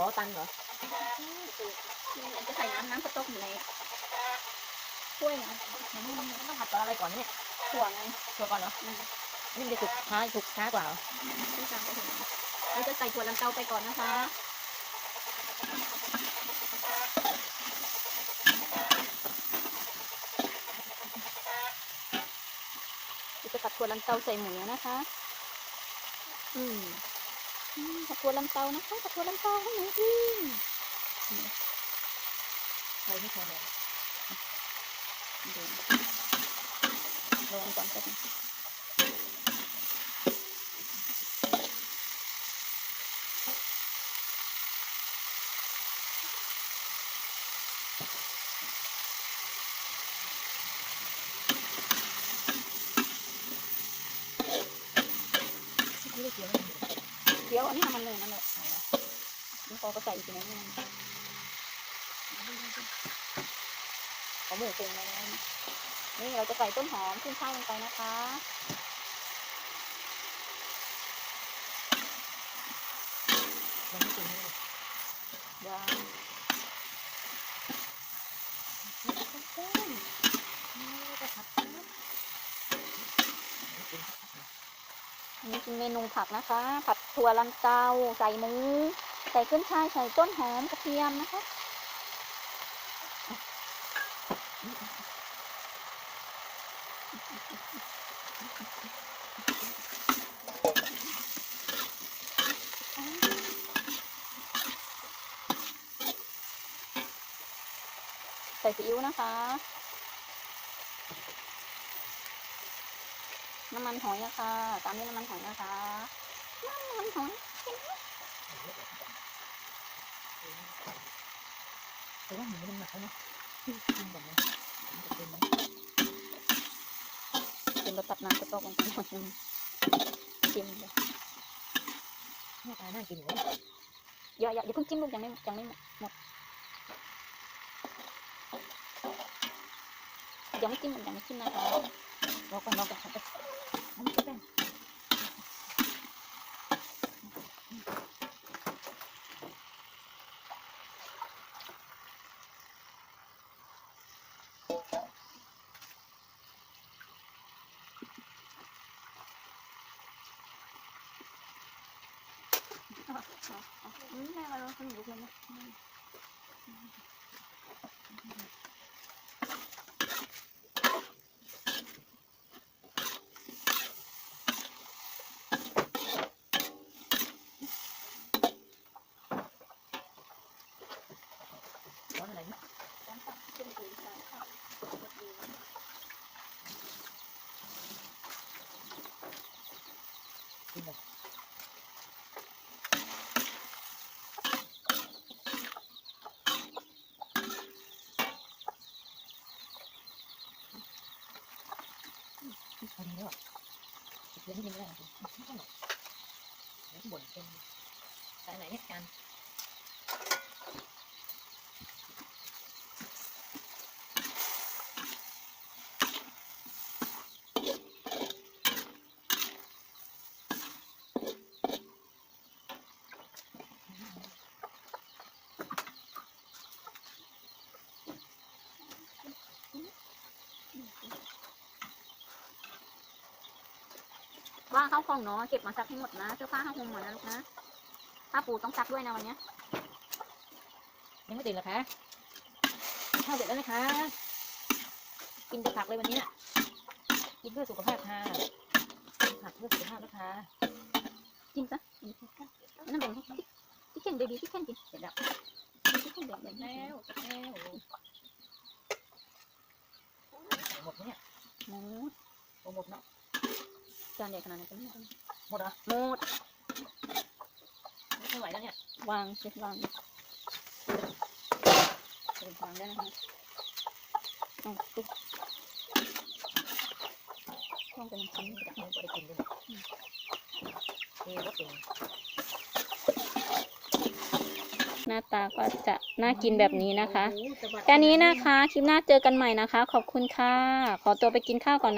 อตันเหรอจะใส่น้ำน้ำสต๊อกอยู่ในถ้วยนะมันไม่มันต้องผัดกับอะไรก่อนเนี่ยถั่วไงตัวก่อนเหรอนี่มันจะสุกช้าสุกช้ากว่าเหรอที่ตามไปถึงเราจะใส่ถั่วลันเตาไปก่อนนะคะจะตัดถั่วลันเตาใส่หมูนะคะ อืมอืม ตัดถั่วลันเตานะคะตัดถั่วลันเตาให้หนูอืมใส่ไม่พอเลยลองก่อนสักหน่อย เดี๋ยวอันนี้มันเลยนั่นแหละแล้วพอก็ใส่อีกทีนึงเอาหมูปรุงแล้วนี่เราจะใส่ต้นหอมขึ้นช่ายลงไปนะคะมันไม่ถึงเลยยางนนี้เป็นเมนูผักนะคะ ผัด ถั่วลันเตาใส่หมู ใส่ขึ้นช่าย ใส่ต้นหอมกระเทียมนะคะใส่ซีอิ๊วนะคะ น้ำมันหอยนะคะ ตามด้วยน้ำมันหอยนะคะ น้ำมันหอยแต่ว่าหมูมันหนักนะกินแบบนี้มันะเป็นไหมเราตัดน้ำกระตอกลงไปหน่อยนึงชิมเลยหน้าตาน่ากินเลยอย่าอย่าอย่าเพิ่งจิ้มลูกยังไม่ยังไม่หมดยังไม่จิ้มยังไม่จิ้มนะคะรอก่อนรอก่อนมันจะเป็นอืม แม่มาลองขนมลุกเลยนะ ร้อนอะไรเนี่ยกินแบบพอดีแล้วอะ เดี๋ยวไม่กินไม่ได้หรอกไม่ต้องหรอกเดี๋ย วบ่นเป็นสายไหนเนี่ยการว่าเข้าของเนาะเก็บมาซักให้หมดนะเสื้อผ้าห้าห่มหมดนะลูกนะผ้าปูต้องซักด้วยนะวันเนี้ยยังไม่ตื่นเหรอคะข้าวเสร็จแล้วนะคะ กินแต่ผักเลยวันนี้น่ะกินเพื่อสุขภาพค่ะผักเพื่อสุขภาพนะคะจิ้มซะนั่นแบ่งให้ที่เข่นเบบี้ที่เข่นกินเสร็จแล้วที่เข่นแบ่งแบ่งให้แล้วเสร็จแล้วหมดไหมเนี่ยหมูโอ้หมดเนาะ จานใหญ่ขนาดไหนกันเนี่ยหมดเหรอหมดไม่ไหวแล้วเนี่ยวางเสร็วางเสร็จวางได้นะคะเอาตุ๊กต้องเป็นชั้นจะไม่ได้กินด้วยเนี่ยเอรสเองหน้าตาก็จะน่ากินแบบนี้นะคะ แค่นี้นะคะ คลิปหน้าเจอกันใหม่นะคะ ขอบคุณค่ะ ขอตัวไปกินข้าวก่อนนะ